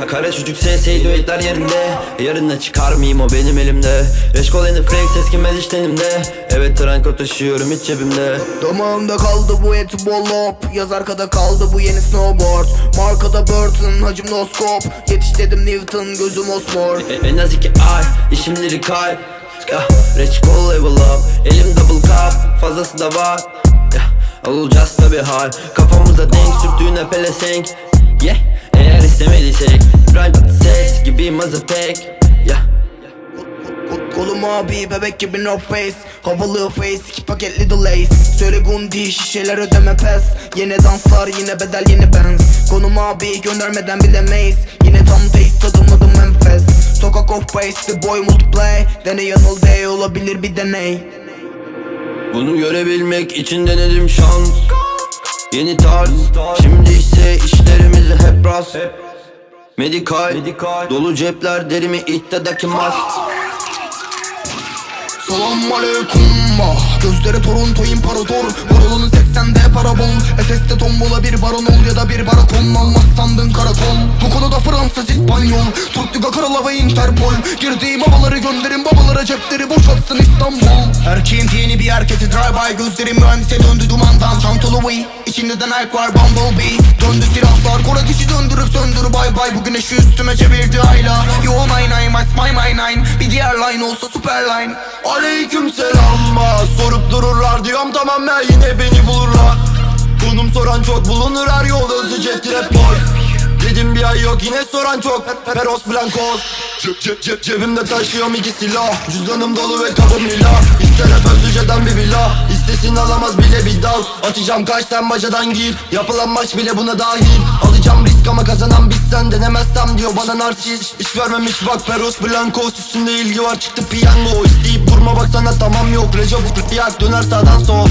Ka- Kara çocuk SS'yi düetler yerinde. Yarına çıkar mıyım o benim elimde? Eşkol en flex eskimez hiç tenimde Evet tranko taşıyorum hiç cebimde. Damağımda kaldı bu eti bollop Yaz arkada kaldı bu yeni snowboard. Markada Burton hacım no scope Yetiş dedim Newton gözüm osmor. E- En az iki ay işimleri kalp Ya reçkol level up. Elim double cup fazlası da var. Ya olacağız tabi hal. Kafamıza denk sürttüğüne pelesenk Yeah. Eğer istemediysek Rhyme ses gibi mazapek Yeah. Kol- Kolum abi bebek gibi no face. Havalı face iki paket little lace. Söyle gundi şişeler ödeme pes. Yine danslar yine bedel yeni benz. Konum abi göndermeden bilemeyiz. Yine tam taste tadımladım enfes Sokak of base the boy multiplay Deney yanıl day olabilir bir deney. Bunu görebilmek için denedim şans Yeni tarz. Şimdi ise işlerimiz hep rast. Medikal, Dolu cepler derimi ihtidaki mas Selam aleyküm ah Gözleri Toronto imparator tombola bir baron ol ya da bir barakon Almaz sandın karakol Bu konuda Fransız İspanyol Türk Liga Krala ve Interpol. Girdiğim havaları gönderin babalara cepleri boşaltsın İstanbul. Erkeğin yeni bir hareketi drive by Gözlerim mühendise döndü dumandan. Çantalı Wii İçinde de Nike var Bumblebee Döndü silahlar Kor ateşi döndürüp söndür. Bay bay Bu güneşi üstüme çevirdi ayla. Yo nine nine my my my nine. Bir diğer line olsa super line. Aleyküm selam Sorup dururlar diyorum tamam ya yine beni bulurlar soran çok bulunur her yol özü cep trap boy Dedim bir ay yok yine soran çok. Peros Blancos Cep cep cep cebimde taşıyorum iki silah. Cüzdanım dolu ve kabım lila İster hep özlüceden bir villa İstesin alamaz bile bir dal. Atacağım kaç sen bacadan gir. Yapılan maç bile buna dahil. Alacağım risk ama kazanan biz sen denemezsem diyor bana narsist. İş vermemiş bak Peros Blancos Üstünde ilgi var çıktı piyango. İsteyip durma baksana tamam yok. Recep yak döner sağdan sol